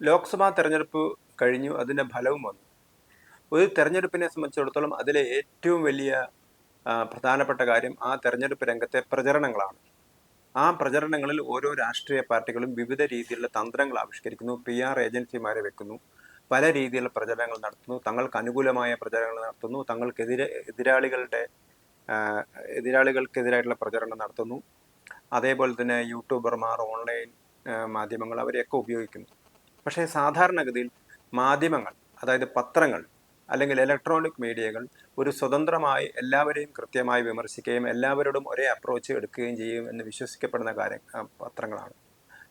ലോക്സഭാ തെരഞ്ഞെടുപ്പ് കഴിഞ്ഞു അതിന്റെ ഫലവും വന്നു. ഒരു തെരഞ്ഞെടുപ്പിനെ സംബന്ധിച്ചിടത്തോളം അതിലെ ഏറ്റവും വലിയ പ്രധാനപ്പെട്ട കാര്യം ആ തെരഞ്ഞെടുപ്പ് രംഗത്തെ പ്രചരണങ്ങളാണ്. ആ പ്രചരണങ്ങളിൽ ഓരോ രാഷ്ട്രീയ പാർട്ടികളും വിവിധ രീതിയിലുള്ള തന്ത്രങ്ങൾ ആവിഷ്കരിക്കുന്നു പി ആർ ഏജൻസിമാരെ വെക്കുന്നു പല രീതിയിലുള്ള പ്രചരണങ്ങൾ നടത്തുന്നു തങ്ങൾക്ക് അനുകൂലമായ പ്രചരണങ്ങൾ നടത്തുന്നു തങ്ങൾക്കെതിരെ എതിരാളികളുടെ എതിരാളികൾക്കെതിരായിട്ടുള്ള പ്രചരണം നടത്തുന്നു. അതേപോലെ തന്നെ യൂട്യൂബർമാർ ഓൺലൈൻ മാധ്യമങ്ങൾ അവരെയൊക്കെ ഉപയോഗിക്കുന്നു. പക്ഷേ സാധാരണഗതിയിൽ മാധ്യമങ്ങൾ അതായത് പത്രങ്ങൾ അല്ലെങ്കിൽ ഇലക്ട്രോണിക് മീഡിയകൾ ഒരു സ്വതന്ത്രമായി എല്ലാവരെയും കൃത്യമായി വിമർശിക്കുകയും എല്ലാവരോടും ഒരേ അപ്രോച്ച് എടുക്കുകയും ചെയ്യും എന്ന് വിശ്വസിക്കപ്പെടുന്ന കാര്യം പത്രങ്ങളാണ്.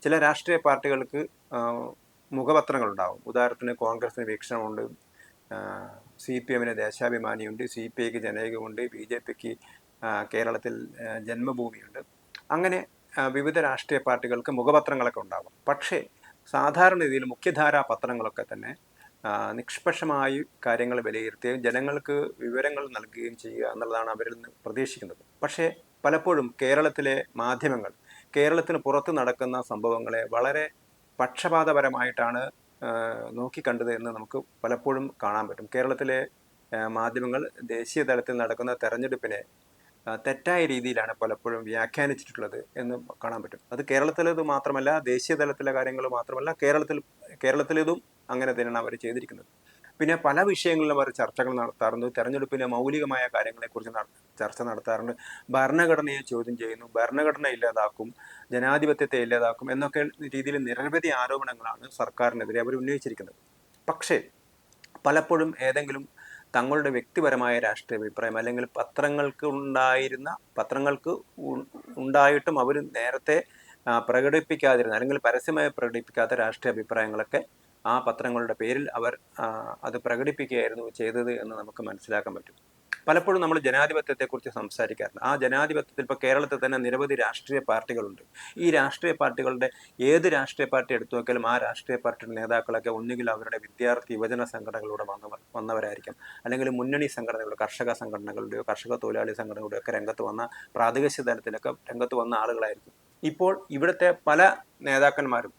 ചില രാഷ്ട്രീയ പാർട്ടികൾക്ക് മുഖപത്രങ്ങളുണ്ടാവും. ഉദാഹരണത്തിന് കോൺഗ്രസിന് വീക്ഷണമുണ്ട് സി പി എമ്മിന് ദേശാഭിമാനിയുണ്ട് സി പി ഐക്ക് ജനകീയമുണ്ട് ബി ജെ പിക്ക് കേരളത്തിൽ ജന്മഭൂമിയുണ്ട്. അങ്ങനെ വിവിധ രാഷ്ട്രീയ പാർട്ടികൾക്ക് മുഖപത്രങ്ങളൊക്കെ ഉണ്ടാകും പക്ഷേ സാധാരണ രീതിയിൽ മുഖ്യധാരാ പത്രങ്ങളൊക്കെ തന്നെ നിഷ്പക്ഷമായി കാര്യങ്ങൾ വിലയിരുത്തുകയും ജനങ്ങൾക്ക് വിവരങ്ങൾ നൽകുകയും ചെയ്യുക എന്നുള്ളതാണ് അവരിൽ നിന്ന് പ്രതീക്ഷിക്കുന്നത്. പക്ഷേ പലപ്പോഴും കേരളത്തിലെ മാധ്യമങ്ങൾ കേരളത്തിന് പുറത്ത് നടക്കുന്ന സംഭവങ്ങളെ വളരെ പക്ഷപാതപരമായിട്ടാണ് നോക്കിക്കണ്ടത് എന്ന് നമുക്ക് പലപ്പോഴും കാണാൻ പറ്റും. കേരളത്തിലെ മാധ്യമങ്ങൾ ദേശീയ തലത്തിൽ നടക്കുന്ന തെരഞ്ഞെടുപ്പിനെ തെറ്റായ രീതിയിലാണ് പലപ്പോഴും വ്യാഖ്യാനിച്ചിട്ടുള്ളത് എന്ന് കാണാൻ പറ്റും. അത് കേരളത്തിലേത് മാത്രമല്ല ദേശീയ തലത്തിലെ കാര്യങ്ങൾ മാത്രമല്ല കേരളത്തിൽ കേരളത്തിലേതും അങ്ങനെ തന്നെയാണ് അവർ ചെയ്തിരിക്കുന്നത്. പിന്നെ പല വിഷയങ്ങളിലും അവർ ചർച്ചകൾ നടത്താറുണ്ട്. തെരഞ്ഞെടുപ്പിലെ മൗലികമായ കാര്യങ്ങളെക്കുറിച്ച് ചർച്ച നടത്താറുണ്ട്. ഭരണഘടനയെ ചോദ്യം ചെയ്യുന്നു. ഭരണഘടന ഇല്ലാതാക്കും ജനാധിപത്യത്തെ ഇല്ലാതാക്കും എന്നൊക്കെ രീതിയിൽ നിരവധി ആരോപണങ്ങളാണ് സർക്കാരിനെതിരെ അവർ ഉന്നയിച്ചിരിക്കുന്നത്. പക്ഷേ പലപ്പോഴും ഏതെങ്കിലും തങ്ങളുടെ വ്യക്തിപരമായ രാഷ്ട്രീയ അഭിപ്രായം അല്ലെങ്കിൽ പത്രങ്ങൾക്ക് ഉണ്ടായിരുന്ന പത്രങ്ങൾക്ക് ഉണ്ടായിട്ടും അവർ നേരത്തെ പ്രകടിപ്പിക്കാതിരുന്ന അല്ലെങ്കിൽ പരസ്യമായി പ്രകടിപ്പിക്കാത്ത രാഷ്ട്രീയ അഭിപ്രായങ്ങളൊക്കെ ആ പത്രങ്ങളുടെ പേരിൽ അവർ അത് പ്രകടിപ്പിക്കുകയായിരുന്നു ചെയ്തത് എന്ന് നമുക്ക് മനസ്സിലാക്കാൻ പറ്റും. പലപ്പോഴും നമ്മൾ ജനാധിപത്യത്തെക്കുറിച്ച് സംസാരിക്കാറുണ്ട്. ആ ജനാധിപത്യത്തിൽ ഇപ്പോൾ കേരളത്തിൽ തന്നെ നിരവധി രാഷ്ട്രീയ പാർട്ടികളുണ്ട്. ഈ രാഷ്ട്രീയ പാർട്ടികളുടെ ഏത് രാഷ്ട്രീയ പാർട്ടി എടുത്തു നോക്കിയാലും ആ രാഷ്ട്രീയ പാർട്ടിയുടെ നേതാക്കളൊക്കെ ഒന്നുകിൽ അവരുടെ വിദ്യാർത്ഥി യുവജന സംഘടനകളിലൂടെ വന്നവർ വന്നവരായിരിക്കും. അല്ലെങ്കിൽ മുന്നണി സംഘടനകളുടെ കർഷക സംഘടനകളുടെയോ കർഷക തൊഴിലാളി സംഘടനകളുടെയോ ഒക്കെ രംഗത്ത് വന്ന പ്രാദേശിക തലത്തിലൊക്കെ രംഗത്ത് വന്ന ആളുകളായിരിക്കും. ഇപ്പോൾ ഇവിടുത്തെ പല നേതാക്കന്മാരും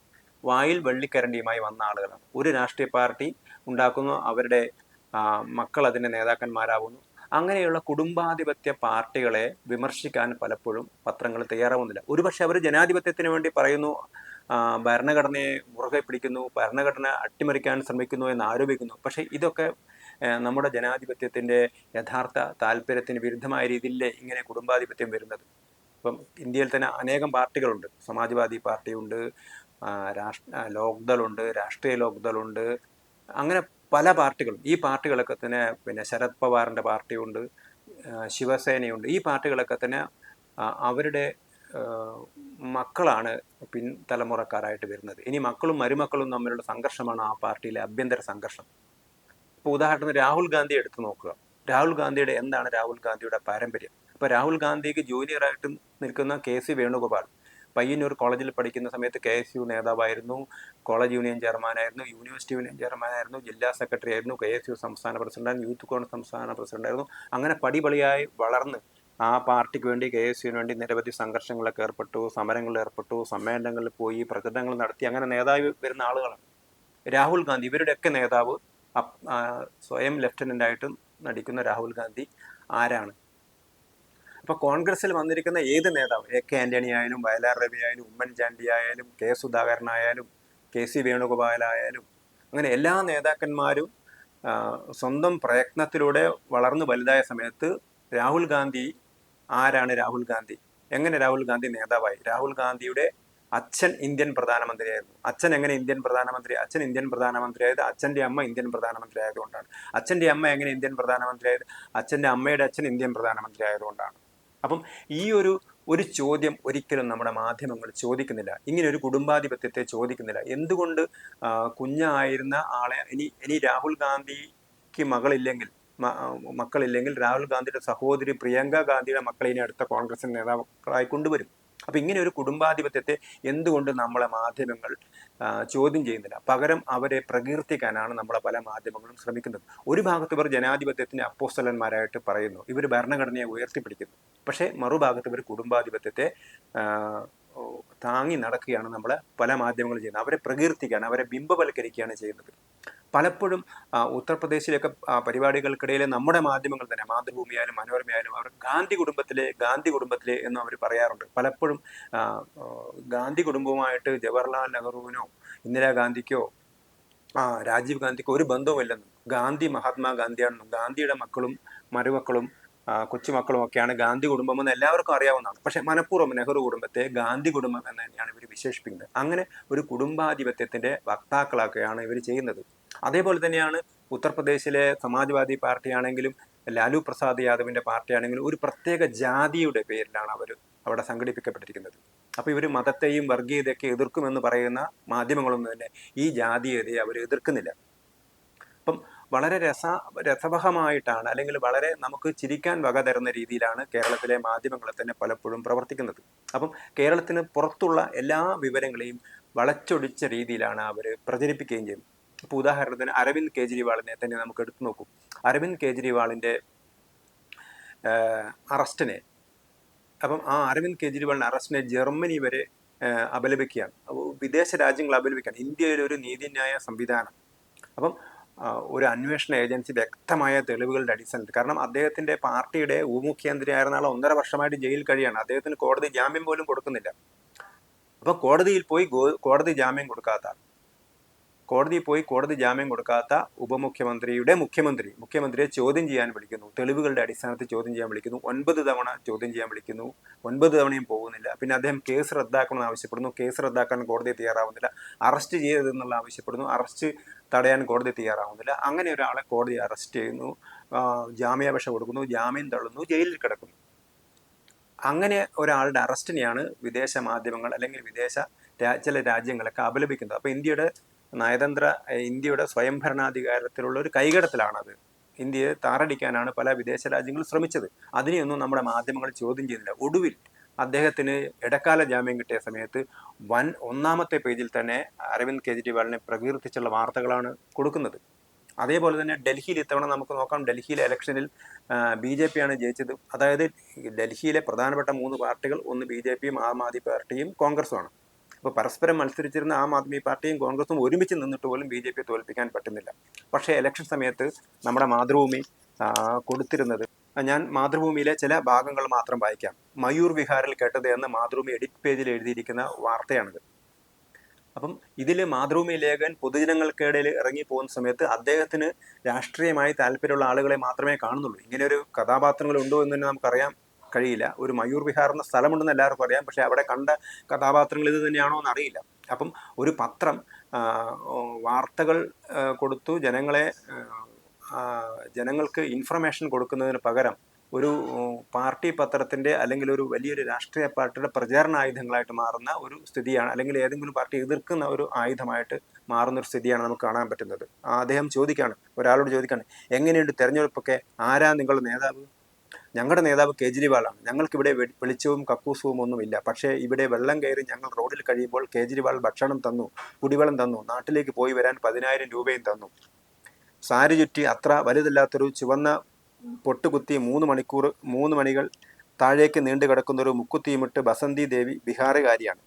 വായിൽ വെള്ളിക്കരണ്ടിയുമായി വന്ന ആളുകളാണ്. ഒരു രാഷ്ട്രീയ പാർട്ടി ഉണ്ടാക്കുന്നു അവരുടെ മക്കൾ അതിന്റെ നേതാക്കന്മാരാകുന്നു അങ്ങനെയുള്ള കുടുംബാധിപത്യ പാർട്ടികളെ വിമർശിക്കാൻ പലപ്പോഴും പത്രങ്ങൾ തയ്യാറാവുന്നില്ല. ഒരുപക്ഷെ അവർ ജനാധിപത്യത്തിന് വേണ്ടി പറയുന്നു ഭരണഘടനയെ മുറുകെ പിടിക്കുന്നു ഭരണഘടന അട്ടിമറിക്കാൻ ശ്രമിക്കുന്നു എന്ന് ആരോപിക്കുന്നു. പക്ഷേ ഇതൊക്കെ നമ്മുടെ ജനാധിപത്യത്തിന്റെ യഥാർത്ഥ താല്പര്യത്തിന് വിരുദ്ധമായ രീതിയിലേ ഇങ്ങനെ കുടുംബാധിപത്യം വരുന്നത്? ഇപ്പം ഇന്ത്യയിൽ തന്നെ അനേകം പാർട്ടികളുണ്ട്. സമാജ്വാദി പാർട്ടിയുണ്ട് രാഷ്ട്ര ലോക്ദളുണ്ട് രാഷ്ട്രീയ ലോക്ദളുണ്ട്. അങ്ങനെ പല പാർട്ടികളും ഈ പാർട്ടികളൊക്കെ തന്നെ പിന്നെ ശരത് പവാറിന്റെ പാർട്ടിയുണ്ട് ശിവസേനയുണ്ട് ഈ പാർട്ടികളൊക്കെ തന്നെ അവരുടെ മക്കളാണ് മക്കളാണ് പിൻതലമുറക്കാരായിട്ട് വരുന്നത്. ഇനി മക്കളും മരുമക്കളും തമ്മിലുള്ള സംഘർഷമാണ് ആ പാർട്ടിയിലെ ആഭ്യന്തര സംഘർഷം. ഇപ്പോൾ ഉദാഹരണത്തിന് രാഹുൽ ഗാന്ധി എടുത്തു നോക്കുക. രാഹുൽ ഗാന്ധിയുടെ എന്താണ് രാഹുൽ ഗാന്ധിയുടെ പാരമ്പര്യം? ഇപ്പോൾ രാഹുൽ ഗാന്ധിക്ക് ജൂനിയറായിട്ട് നിൽക്കുന്ന കെ സി വേണുഗോപാൽ പയ്യന്നൂർ കോളേജിൽ പഠിക്കുന്ന സമയത്ത് കെ എസ് യു നേതാവായിരുന്നു കോളേജ് യൂണിയൻ ചെയർമാനായിരുന്നു യൂണിവേഴ്സിറ്റി യൂണിയൻ ചെയർമാനായിരുന്നു ജില്ലാ സെക്രട്ടറി ആയിരുന്നു കെ എസ് യു സംസ്ഥാന പ്രസിഡന്റായിരുന്നു യൂത്ത് കോൺഗ്രസ് സംസ്ഥാന പ്രസിഡന്റായിരുന്നു. അങ്ങനെ പടിപടിയായി വളർന്ന് ആ പാർട്ടിക്ക് വേണ്ടി കെ എസ് യുവിന് വേണ്ടി നിരവധി സംഘർഷങ്ങളൊക്കെ ഏർപ്പെട്ടു സമരങ്ങളിൽ ഏർപ്പെട്ടു സമ്മേളനങ്ങളിൽ പോയി പ്രചരണങ്ങൾ നടത്തി അങ്ങനെ നേതാവ് വരുന്ന ആളുകളാണ്. രാഹുൽ ഗാന്ധി ഇവരുടെയൊക്കെ നേതാവ് സ്വയം ലെഫ്റ്റനന്റ് ആയിട്ട് നടിക്കുന്ന രാഹുൽ ഗാന്ധി ആരാണ്? അപ്പൊ കോൺഗ്രസിൽ വന്നിരിക്കുന്ന ഏത് നേതാവ്? എ കെ ആന്റണി ആയാലും വയലാർ രവി ആയാലും ഉമ്മൻചാണ്ടി ആയാലും കെ സുധാകരൻ ആയാലും കെ സി വേണുഗോപാലായാലും അങ്ങനെ എല്ലാ നേതാക്കന്മാരും സ്വന്തം പ്രയത്നത്തിലൂടെ വളർന്നു വലുതായ സമയത്ത് രാഹുൽ ഗാന്ധി ആരാണ് രാഹുൽ ഗാന്ധി? എങ്ങനെ രാഹുൽ ഗാന്ധി നേതാവായി? രാഹുൽ ഗാന്ധിയുടെ അച്ഛൻ ഇന്ത്യൻ പ്രധാനമന്ത്രിയായിരുന്നു. അച്ഛൻ എങ്ങനെ ഇന്ത്യൻ പ്രധാനമന്ത്രി? അച്ഛൻ ഇന്ത്യൻ പ്രധാനമന്ത്രിയായത് അച്ഛന്റെ അമ്മ ഇന്ത്യൻ പ്രധാനമന്ത്രി ആയതുകൊണ്ടാണ് അച്ഛന്റെ അമ്മ എങ്ങനെ ഇന്ത്യൻ പ്രധാനമന്ത്രിയായത്? അച്ഛന്റെ അമ്മയുടെ അച്ഛൻ ഇന്ത്യൻ പ്രധാനമന്ത്രി ആയതുകൊണ്ടാണ് അപ്പം ഈ ഒരു ഒരു ചോദ്യം ഒരിക്കലും നമ്മുടെ മാധ്യമങ്ങൾ ചോദിക്കുന്നില്ല. ഇങ്ങനെ ഒരു കുടുംബാധിപത്യത്തെ ചോദിക്കുന്നില്ല. എന്തുകൊണ്ട് കുഞ്ഞായിരുന്ന ആളെ ഇനി ഇനി രാഹുൽ ഗാന്ധിക്ക് മകളില്ലെങ്കിൽ മക്കളില്ലെങ്കിൽ രാഹുൽ ഗാന്ധിയുടെ സഹോദരി പ്രിയങ്ക ഗാന്ധിയുടെ മക്കളെ ഇനി അടുത്ത കോൺഗ്രസിന്റെ നേതാക്കളായി കൊണ്ടുവരും. അപ്പൊ ഇങ്ങനെ ഒരു കുടുംബാധിപത്യത്തെ എന്തുകൊണ്ട് നമ്മളെ മാധ്യമങ്ങൾ ചോദ്യം ചെയ്യുന്നില്ല? പകരം അവരെ പ്രകീർത്തിക്കാനാണ് നമ്മളെ പല മാധ്യമങ്ങളും ശ്രമിക്കുന്നത്. ഒരു ഭാഗത്ത് ഇവർ ജനാധിപത്യത്തിന്റെ അപ്പോസ്തലന്മാരായിട്ട് പറയുന്നു ഇവർ ഭരണഘടനയെ ഉയർത്തിപ്പിടിക്കുന്നു. പക്ഷേ മറുഭാഗത്ത് ഇവർ കുടുംബാധിപത്യത്തെ താങ്ങി നടക്കുകയാണ് നമ്മൾ പല മാധ്യമങ്ങളും ചെയ്യുന്നത്. അവരെ പ്രകീർത്തിക്കുകയാണ് അവരെ ബിംബവൽക്കരിക്കുകയാണ് ചെയ്യുന്നത്. പലപ്പോഴും ഉത്തർപ്രദേശിലൊക്കെ പരിപാടികൾക്കിടയിൽ നമ്മുടെ മാധ്യമങ്ങൾ തന്നെ മാതൃഭൂമിയായാലും മനോരമയായാലും അവർ ഗാന്ധി കുടുംബത്തിലെ ഗാന്ധി കുടുംബത്തിലെ എന്ന് അവർ പറയാറുണ്ട്. പലപ്പോഴും ഗാന്ധി കുടുംബവുമായിട്ട് ജവഹർലാൽ നെഹ്റുവിനോ ഇന്ദിരാഗാന്ധിക്കോ രാജീവ് ഗാന്ധിക്കോ ഒരു ബന്ധവുമില്ലെന്നും ഗാന്ധി മഹാത്മാഗാന്ധിയാണെന്നും ഗാന്ധിയുടെ മക്കളും മരുമക്കളും ആ, കൊച്ചുമക്കളും ഒക്കെയാണ് ഗാന്ധി കുടുംബം എന്ന് എല്ലാവർക്കും അറിയാവുന്നതാണ്. പക്ഷെ മനഃപൂർവം നെഹ്റു കുടുംബത്തെ ഗാന്ധി കുടുംബം എന്ന് തന്നെയാണ് ഇവർ വിശേഷിപ്പിക്കുന്നത്. അങ്ങനെ ഒരു കുടുംബാധിപത്യത്തിന്റെ വക്താക്കളൊക്കെയാണ് ഇവർ ചെയ്യുന്നത്. അതേപോലെ തന്നെയാണ് ഉത്തർപ്രദേശിലെ സമാജ്വാദി പാർട്ടിയാണെങ്കിലും ലാലു പ്രസാദ് യാദവിന്റെ പാർട്ടിയാണെങ്കിലും ഒരു പ്രത്യേക ജാതിയുടെ പേരിലാണ് അവർ അവിടെ സംഘടിപ്പിക്കപ്പെട്ടിരിക്കുന്നത്. അപ്പോൾ ഇവർ മതത്തെയും വർഗീയതയൊക്കെ എതിർക്കുമെന്ന് പറയുന്ന മാധ്യമങ്ങളൊന്നും തന്നെ ഈ ജാതീയതയെ അവർ എതിർക്കുന്നില്ല. അപ്പം വളരെ രസ രസവഹമായിട്ടാണ് അല്ലെങ്കിൽ വളരെ നമുക്ക് ചിരിക്കാൻ വക തരുന്ന രീതിയിലാണ് കേരളത്തിലെ മാധ്യമങ്ങളെ തന്നെ പലപ്പോഴും പ്രവർത്തിക്കുന്നത്. അപ്പം കേരളത്തിന് പുറത്തുള്ള എല്ലാ വിവരങ്ങളെയും വളച്ചൊടിച്ച രീതിയിലാണ് അവർ പ്രചരിപ്പിക്കുകയും ചെയ്യുന്നത് ഇപ്പോൾ ഉദാഹരണത്തിന് അരവിന്ദ് കേജ്രിവാളിനെ തന്നെ നമുക്ക് എടുത്തു നോക്കും. അരവിന്ദ് കേജ്രിവാളിന്റെ അറസ്റ്റിനെ അപ്പം ആ അരവിന്ദ് കേജ്രിവാളിന്റെ അറസ്റ്റിനെ ജർമ്മനി വരെ അപലപിക്കുകയാണ്. വിദേശ രാജ്യങ്ങൾ അപലപിക്കുകയാണ്. ഇന്ത്യയിലൊരു നീതിന്യായ സംവിധാനം. അപ്പം ഒരു അന്വേഷണ ഏജൻസി വ്യക്തമായ തെളിവുകളുടെ അടിസ്ഥാനത്തിൽ. കാരണം അദ്ദേഹത്തിന്റെ പാർട്ടിയുടെ ഉപമുഖ്യമന്ത്രിയായിരുന്ന ആൾ ഒന്നര വർഷമായിട്ട് ജയിലിൽ കഴിയാണ്. അദ്ദേഹത്തിന് കോടതി ജാമ്യം പോലും കൊടുക്കുന്നില്ല. അപ്പോൾ കോടതിയിൽ പോയി കോടതി ജാമ്യം കൊടുക്കാത്ത കോടതിയിൽ പോയി കോടതി ജാമ്യം കൊടുക്കാത്ത ഉപമുഖ്യമന്ത്രിയുടെ മുഖ്യമന്ത്രി മുഖ്യമന്ത്രിയെ ചോദ്യം ചെയ്യാൻ വിളിക്കുന്നു. തെളിവുകളുടെ അടിസ്ഥാനത്തിൽ ചോദ്യം ചെയ്യാൻ വിളിക്കുന്നു. ഒൻപത് തവണ ചോദ്യം ചെയ്യാൻ വിളിക്കുന്നു. ഒൻപത് തവണയും പോകുന്നില്ല. പിന്നെ അദ്ദേഹം കേസ് റദ്ദാക്കണമെന്ന് ആവശ്യപ്പെടുന്നു. കേസ് റദ്ദാക്കാൻ കോടതി തയ്യാറാവുന്നില്ല. അറസ്റ്റ് ചെയ്തതെന്നുള്ള ആവശ്യപ്പെടുന്നു. അറസ്റ്റ് തടയാൻ കോടതി തയ്യാറാവുന്നില്ല. അങ്ങനെ ഒരാളെ കോടതി അറസ്റ്റ് ചെയ്യുന്നു. ജാമ്യാപേക്ഷ കൊടുക്കുന്നു. ജാമ്യം തള്ളുന്നു. ജയിലിൽ കിടക്കുന്നു. അങ്ങനെ ഒരാളുടെ അറസ്റ്റിനെയാണ് വിദേശ മാധ്യമങ്ങൾ അല്ലെങ്കിൽ വിദേശ ചില രാജ്യങ്ങളൊക്കെ അപലപിക്കുന്നത്. അപ്പോൾ ഇന്ത്യയുടെ നയതന്ത്ര ഇന്ത്യയുടെ സ്വയംഭരണാധികാരത്തിലുള്ള ഒരു കൈകടത്തിലാണത്. ഇന്ത്യയെ താറടിക്കാനാണ് പല വിദേശ രാജ്യങ്ങളും ശ്രമിച്ചത്. അതിനെയൊന്നും നമ്മുടെ മാധ്യമങ്ങൾ ചോദ്യം ചെയ്യുന്നില്ല. ഒടുവിൽ അദ്ദേഹത്തിന് ഇടക്കാല ജാമ്യം കിട്ടിയ സമയത്ത് വൻ ഒന്നാമത്തെ പേജിൽ തന്നെ അരവിന്ദ് കെജ്രിവാളിനെ പ്രകീർത്തിച്ചുള്ള വാർത്തകളാണ് കൊടുക്കുന്നത്. അതേപോലെ തന്നെ ഡൽഹിയിൽ ഇത്തവണ നമുക്ക് നോക്കാം ഡൽഹിയിലെ ഇലക്ഷനിൽ ബി ജെ പിയാണ് ജയിച്ചത്. അതായത് ഡൽഹിയിലെ പ്രധാനപ്പെട്ട മൂന്ന് പാർട്ടികൾ ഒന്ന് ബി ജെ പിയും ആം ആദ്മി പാർട്ടിയും കോൺഗ്രസുമാണ്. അപ്പോൾ പരസ്പരം മത്സരിച്ചിരുന്ന ആം ആദ്മി പാർട്ടിയും കോൺഗ്രസും ഒരുമിച്ച് നിന്നിട്ട് പോലും ബി ജെ പിയെ തോൽപ്പിക്കാൻ പറ്റുന്നില്ല. പക്ഷേ ഇലക്ഷൻ സമയത്ത് നമ്മുടെ മാതൃഭൂമി കൊടുത്തിരുന്നത് ഞാൻ മാതൃഭൂമിയിലെ ചില ഭാഗങ്ങൾ മാത്രം വായിക്കാം. മയൂർ വിഹാറിൽ കേട്ടത് എന്ന് മാതൃഭൂമി എഡിറ്റ് പേജിൽ എഴുതിയിരിക്കുന്ന വാർത്തയാണിത്. അപ്പം ഇതിൽ മാതൃഭൂമി ലേഖൻ പൊതുജനങ്ങൾക്കിടയിൽ ഇറങ്ങി പോകുന്ന സമയത്ത് അദ്ദേഹത്തിന് രാഷ്ട്രീയമായി താല്പര്യമുള്ള ആളുകളെ മാത്രമേ കാണുന്നുള്ളൂ. ഇങ്ങനെ ഒരു കഥാപാത്രങ്ങൾ ഉണ്ടോ എന്ന് തന്നെ നമുക്കറിയാൻ കഴിയില്ല. ഒരു മയൂർ വിഹാർ എന്ന സ്ഥലമുണ്ടെന്ന് എല്ലാവർക്കും അറിയാം. പക്ഷെ അവിടെ കണ്ട കഥാപാത്രങ്ങൾ ഇത് തന്നെയാണോ എന്ന് അറിയില്ല. അപ്പം ഒരു പത്രം വാർത്തകൾ കൊടുത്തു ജനങ്ങളെ ജനങ്ങൾക്ക് ഇൻഫർമേഷൻ കൊടുക്കുന്നതിന് പകരം ഒരു പാർട്ടി പത്രത്തിന്റെ അല്ലെങ്കിൽ ഒരു വലിയൊരു രാഷ്ട്രീയ പാർട്ടിയുടെ പ്രചാരണ ആയുധങ്ങളായിട്ട് മാറുന്ന ഒരു സ്ഥിതിയാണ് അല്ലെങ്കിൽ ഏതെങ്കിലും പാർട്ടി എതിർക്കുന്ന ഒരു ആയുധമായിട്ട് മാറുന്ന ഒരു സ്ഥിതിയാണ് നമുക്ക് കാണാൻ പറ്റുന്നത്. അദ്ദേഹം ചോദിക്കുകയാണ് ഒരാളോട് ചോദിക്കുകയാണ് എങ്ങനെയുണ്ട് തെരഞ്ഞെടുപ്പൊക്കെ? ആരാ നിങ്ങളുടെ നേതാവ്? ഞങ്ങളുടെ നേതാവ് കേജ്രിവാളാണ്. ഞങ്ങൾക്കിവിടെ വെളിച്ചവും കക്കൂസവും ഒന്നുമില്ല. പക്ഷേ ഇവിടെ വെള്ളം കയറി ഞങ്ങൾ റോഡിൽ കഴിയുമ്പോൾ കേജ്രിവാൾ ഭക്ഷണം തന്നു കുടിവെള്ളം തന്നു നാട്ടിലേക്ക് പോയി വരാൻ പതിനായിരം രൂപയും തന്നു. സാരി ചുറ്റി അത്ര വലുതല്ലാത്തൊരു ചുവന്ന പൊട്ടുകുത്തി മൂന്ന് മണിക്കൂർ മൂന്ന് മണികൾ താഴേക്ക് നീണ്ടു കിടക്കുന്ന ഒരു മുക്കുത്തിയുമിട്ട് ബസന്തി ദേവി ബീഹാറുകാരിയാണ്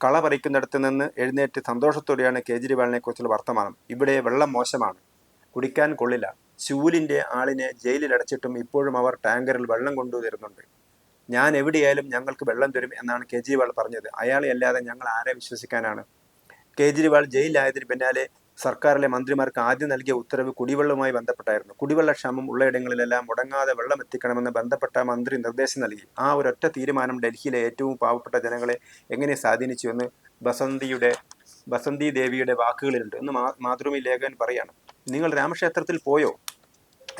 കള പറിക്കുന്നിടത്ത് നിന്ന് എഴുന്നേറ്റ് സന്തോഷത്തോടെയാണ് കേജ്രിവാളിനെ കുറിച്ചുള്ള വർത്തമാനം. ഇവിടെ വെള്ളം മോശമാണ്. കുടിക്കാൻ കൊള്ളില്ല. ചൂലിന്റെ ആളിനെ ജയിലിൽ അടച്ചിട്ടും ഇപ്പോഴും അവർ ടാങ്കറിൽ വെള്ളം കൊണ്ടുവരുന്നുണ്ട്. ഞാൻ എവിടെയായാലും ഞങ്ങൾക്ക് വെള്ളം തരും എന്നാണ് കേജ്രിവാൾ പറഞ്ഞത്. അയാളെ അല്ലാതെ ഞങ്ങൾ ആരെ വിശ്വസിക്കാനാണ്? കേജ്രിവാൾ ജയിലിലായതിന് പിന്നാലെ സർക്കാരിലെ മന്ത്രിമാർക്ക് ആദ്യം നൽകിയ ഉത്തരവ് കുടിവെള്ളവുമായി ബന്ധപ്പെട്ടായിരുന്നു. കുടിവെള്ള കുടിവെള്ളക്ഷാമം ഉള്ളയിടങ്ങളിലെല്ലാം മുടങ്ങാതെ വെള്ളം എത്തിക്കണമെന്ന് ബന്ധപ്പെട്ട മന്ത്രി നിർദ്ദേശം നൽകി. ആ ഒരൊറ്റ തീരുമാനം ഡൽഹിയിലെ ഏറ്റവും പാവപ്പെട്ട ജനങ്ങളെ എങ്ങനെ സ്വാധീനിച്ചു എന്ന് ബസന്തിയുടെ ബസന്തി ദേവിയുടെ വാക്കുകളിലുണ്ട്. എന്ന് മാതൃമി ലേഖകൻ പറയാണ്. നിങ്ങൾ രാമക്ഷേത്രത്തിൽ പോയോ?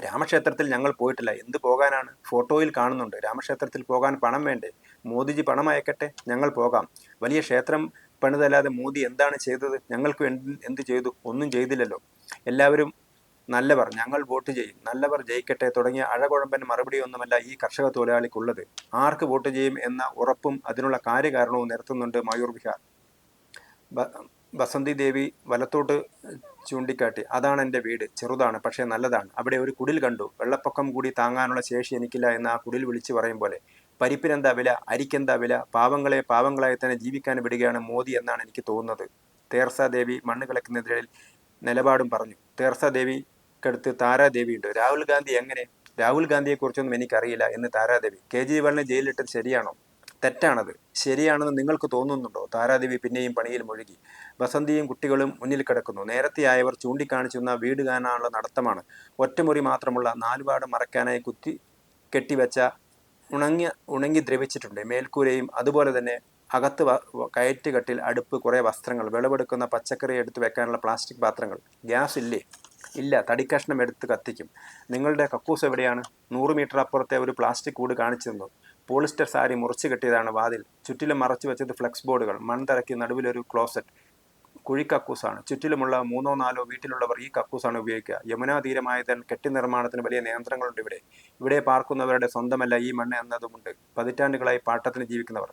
രാമക്ഷേത്രത്തിൽ ഞങ്ങൾ പോയിട്ടില്ല. എന്ത് പോകാനാണ്? ഫോട്ടോയിൽ കാണുന്നുണ്ട്. രാമക്ഷേത്രത്തിൽ പോകാൻ പണം വേണ്ടേ? മോദിജി പണം അയക്കട്ടെ? ഞങ്ങൾ പോകാം. വലിയ ക്ഷേത്രം പണിതല്ലാതെ മോദി എന്താണ് ചെയ്തത്? ഞങ്ങൾക്ക് എന്ത് ചെയ്തു? ഒന്നും ചെയ്തില്ലല്ലോ. എല്ലാവരും നല്ലവർ ഞങ്ങൾ വോട്ട് ചെയ്യും. നല്ലവർ ജയിക്കട്ടെ തുടങ്ങിയ അഴകുഴമ്പൻ മറുപടിയൊന്നുമല്ല ഈ കർഷക തൊഴിലാളിക്കുള്ളത്. ആർക്ക് വോട്ട് ചെയ്യും എന്ന ഉറപ്പും അതിനുള്ള കാര്യകാരണവും നിരത്തുന്നുണ്ട് മയൂർ വിഹാർ. ബസന്തി ദേവി വലത്തോട്ട് ചൂണ്ടിക്കാട്ടി. അതാണ് എന്റെ വീട്. ചെറുതാണ് പക്ഷേ നല്ലതാണ്. അവിടെ ഒരു കുടിൽ കണ്ടു. വെള്ളപ്പൊക്കം കൂടി താങ്ങാനുള്ള ശേഷി എനിക്കില്ല എന്ന് ആ കുടിൽ വിളിച്ചു പറയും പോലെ. പരിപ്പിനെന്താ വില? അരിക്കെന്താ വില? പാവങ്ങളെ പാവങ്ങളായി തന്നെ ജീവിക്കാൻ വിടുകയാണ് മോദി എന്നാണ് എനിക്ക് തോന്നുന്നത്. തേർസ ദേവി മണ്ണ് കിളക്കുന്നതിനിടയിൽ നിലപാടും പറഞ്ഞു. തേർസ ദേവിക്കടുത്ത് താരാദേവിയുണ്ട് രാഹുൽ ഗാന്ധി എങ്ങനെ? രാഹുൽ ഗാന്ധിയെ കുറിച്ചൊന്നും എനിക്കറിയില്ല എന്ന് താരാദേവി കേജ്രിവാളിനെ ജയിലിലിട്ടത് ശരിയാണോ? തെറ്റാണത്. ശരിയാണെന്ന് നിങ്ങൾക്ക് തോന്നുന്നുണ്ടോ? താരാദേവി പിന്നെയും പണിയിൽ മുഴുകി. വസന്തിയും കുട്ടികളും മുന്നിൽ കിടക്കുന്നു. നേരത്തെയായവർ ചൂണ്ടിക്കാണിച്ചുന്ന വീട് കാണാനുള്ള നടത്തമാണ്. ഒറ്റമുറി മാത്രമുള്ള നാലുപാട് മറയ്ക്കാനായി കുത്തി കെട്ടിവെച്ച ഉണങ്ങിയ ഉണങ്ങി ദ്രവിച്ചിട്ടുണ്ട്. മേൽക്കൂരയും അതുപോലെ തന്നെ അകത്ത് കയറ്റുകെട്ടിൽ അടുപ്പ് കുറേ വസ്ത്രങ്ങൾ വിളവെടുക്കുന്ന പച്ചക്കറി എടുത്ത് വെക്കാനുള്ള പ്ലാസ്റ്റിക് പാത്രങ്ങൾ. ഗ്യാസ് ഇല്ലേ? ഇല്ല. തടിക്കഷ്ണം എടുത്ത് കത്തിക്കും. നിങ്ങളുടെ കക്കൂസ് എവിടെയാണ്? നൂറ് മീറ്റർ അപ്പുറത്തെ ഒരു പ്ലാസ്റ്റിക് കൂട് കാണിച്ചു തന്നു. പോളിസ്റ്റർ സാരി മുറിച്ച് കെട്ടിയതാണ് വാതിൽ. ചുറ്റിലും മറച്ചു വെച്ചത് ഫ്ലെക്സ് ബോർഡുകൾ. മൺതറക്കി നടുവിലൊരു ക്ലോസറ്റ്. കുഴി കക്കൂസാണ് ചുറ്റിലുമുള്ള മൂന്നോ നാലോ വീട്ടിലുള്ളവർ ഈ കക്കൂസാണ് ഉപയോഗിക്കുക. യമുനാ തീരമായതൻ കെട്ടി നിർമ്മാണത്തിന് വലിയ നിയന്ത്രണങ്ങളുണ്ട് ഇവിടെ. ഇവിടെ പാർക്കുന്നവരുടെ സ്വന്തമല്ല ഈ മണ്ണ് എന്നതുമുണ്ട്. പതിറ്റാണ്ടുകളായി പാട്ടത്തിന് ജീവിക്കുന്നവർ.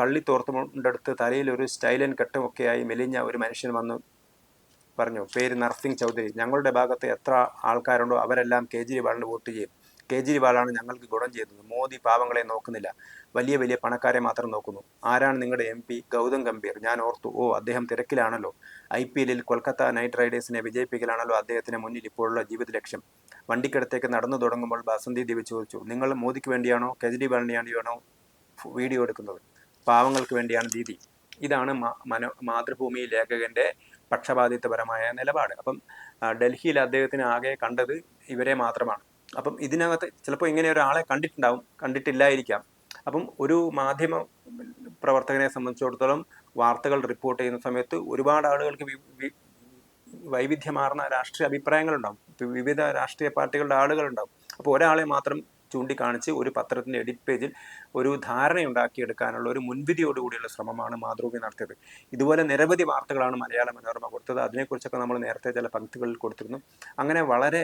കള്ളി തോർത്തുകൊണ്ടെടുത്ത് തലയിൽ ഒരു സ്റ്റൈലൻ കെട്ടുമൊക്കെയായി മെലിഞ്ഞ ഒരു മനുഷ്യൻ വന്നു പറഞ്ഞു പേര് നർസിംഗ് ചൗധരി. ഞങ്ങളുടെ ഭാഗത്ത് എത്ര ആൾക്കാരുണ്ടോ അവരെല്ലാം കേജ്രിവാളിന് വോട്ട് ചെയ്യും. കേജ്രിവാളാണ് ഞങ്ങൾക്ക് ഗുണം ചെയ്തത്. മോദി പാവങ്ങളെ നോക്കുന്നില്ല. വലിയ വലിയ പണക്കാരെ മാത്രം നോക്കുന്നു. ആരാണ് നിങ്ങളുടെ എം പി? ഗൗതം ഗംഭീർ. ഞാൻ ഓർത്തു ഓ അദ്ദേഹം തിരക്കിലാണല്ലോ. ഐ പി എല്ലിൽ കൊൽക്കത്ത നൈറ്റ് റൈഡേഴ്സിനെ വിജയിപ്പിക്കലാണല്ലോ അദ്ദേഹത്തിന് മുന്നിൽ ഇപ്പോഴുള്ള ജീവിത ലക്ഷ്യം. വണ്ടിക്കടുത്തേക്ക് നടന്നു തുടങ്ങുമ്പോൾ ബസന്തി ദേവി ചോദിച്ചു നിങ്ങൾ മോദിക്ക് വേണ്ടിയാണോ കേജ്രിവാളിന് വേണ്ടിയാണോ വീഡിയോ എടുക്കുന്നത്? പാവങ്ങൾക്ക് വേണ്ടിയാണ് ദീദി. ഇതാണ് മനോ മാതൃഭൂമി ലേഖകന്റെ പക്ഷപാതിത്വപരമായ നിലപാട്. അപ്പം ഡൽഹിയിൽ അദ്ദേഹത്തിന് ആകെ കണ്ടത് ഇവരെ മാത്രമാണ്. അപ്പം ഇതിനകത്ത് ചിലപ്പോൾ ഇങ്ങനെ ഒരാളെ കണ്ടിട്ടുണ്ടാവും കണ്ടിട്ടില്ലായിരിക്കാം. അപ്പം ഒരു മാധ്യമ പ്രവർത്തകനെ സംബന്ധിച്ചിടത്തോളം വാർത്തകൾ റിപ്പോർട്ട് ചെയ്യുന്ന സമയത്ത് ഒരുപാട് ആളുകൾക്ക് വൈവിധ്യമാർന്ന രാഷ്ട്രീയ അഭിപ്രായങ്ങളുണ്ടാവും. വിവിധ രാഷ്ട്രീയ പാർട്ടികളുടെ ആളുകളുണ്ടാവും. അപ്പോൾ ഒരാളെ മാത്രം ചൂണ്ടിക്കാണിച്ച് ഒരു പത്രത്തിന്റെ എഡിറ്റ് പേജിൽ ഒരു ധാരണയുണ്ടാക്കിയെടുക്കാനുള്ള ഒരു മുൻവിധിയോടുകൂടിയുള്ള ശ്രമമാണ് മാതൃഭൂമി നടത്തിയത്. ഇതുപോലെ നിരവധി വാർത്തകളാണ് മലയാള മനോരമ കൊടുത്തത്. അതിനെക്കുറിച്ചൊക്കെ നമ്മൾ നേരത്തെ ചില പങ്ക്തികളിൽ കൊടുത്തിരുന്നു. അങ്ങനെ വളരെ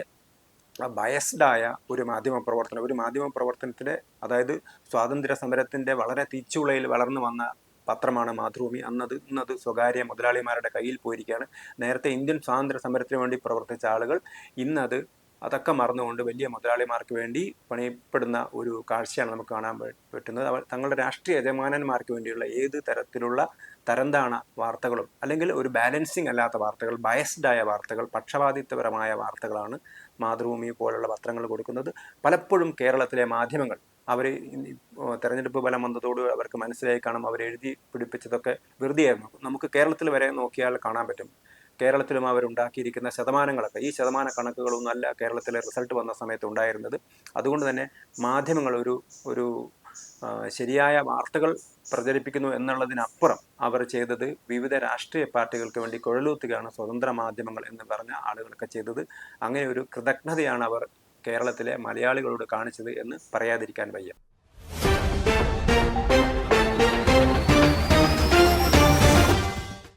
ബയസ്ഡായ ഒരു മാധ്യമ പ്രവർത്തനം ഒരു മാധ്യമ പ്രവർത്തനത്തിലെ അതായത് സ്വാതന്ത്ര്യ സമരത്തിന്റെ വളരെ തിച്ചുളയിൽ വളർന്നു വന്ന പത്രമാണ് മാതൃഭൂമി. അന്നത് ഇന്നത് സ്വകാര്യ മുതലാളിമാരുടെ കയ്യിൽ പോയിരിക്കുകയാണ്. നേരത്തെ ഇന്ത്യൻ സ്വാതന്ത്ര്യ സമരത്തിന് വേണ്ടി പ്രവർത്തിച്ച ആളുകൾ ഇന്നത് അതൊക്കെ മറന്നുകൊണ്ട് വലിയ മുതലാളിമാർക്ക് വേണ്ടി പണിയപ്പെടുന്ന ഒരു കാഴ്ചയാണ് നമുക്ക് കാണാൻ പറ്റുന്നത്. അവർ തങ്ങളുടെ രാഷ്ട്രീയ യജമാനന്മാർക്ക് വേണ്ടിയുള്ള ഏത് തരത്തിലുള്ള തരംതാണ വാർത്തകളും അല്ലെങ്കിൽ ഒരു ബാലൻസിങ് അല്ലാത്ത വാർത്തകൾ ബയസ്ഡായ വാർത്തകൾ പക്ഷപാതിത്വപരമായ വാർത്തകളാണ് മാതൃഭൂമി പോലുള്ള പത്രങ്ങൾ കൊടുക്കുന്നത്. പലപ്പോഴും കേരളത്തിലെ മാധ്യമങ്ങൾ അവർ തെരഞ്ഞെടുപ്പ് ഫലം വന്നതോട് അവർക്ക് മനസ്സിലായി കാണും അവർ എഴുതി പിടിപ്പിച്ചതൊക്കെ വെറുതെയായിരുന്നു. നമുക്ക് കേരളത്തിൽ വരെ നോക്കിയാൽ കാണാൻ പറ്റും. കേരളത്തിലും അവരുണ്ടാക്കിയിരിക്കുന്ന ശതമാനങ്ങളൊക്കെ ഈ ശതമാന കണക്കുകളൊന്നും അല്ല കേരളത്തിലെ റിസൾട്ട് വന്ന സമയത്ത് ഉണ്ടായിരുന്നത്. അതുകൊണ്ട് തന്നെ മാധ്യമങ്ങൾ ഒരു ഒരു ശരിയായ വാർത്തകൾ പ്രചരിപ്പിക്കുന്നു എന്നുള്ളതിനപ്പുറം അവർ ചെയ്തത് വിവിധ രാഷ്ട്രീയ പാർട്ടികൾക്ക് വേണ്ടി കുഴലൂത്തുകയാണ് സ്വതന്ത്ര മാധ്യമങ്ങൾ എന്ന് പറഞ്ഞ ആളുകളൊക്കെ ചെയ്തത്. അങ്ങനെ ഒരു കൃതജ്ഞതയാണ് അവർ കേരളത്തിലെ മലയാളികളോട് കാണിച്ചത് എന്ന് പറയാതിരിക്കാൻ വയ്യ.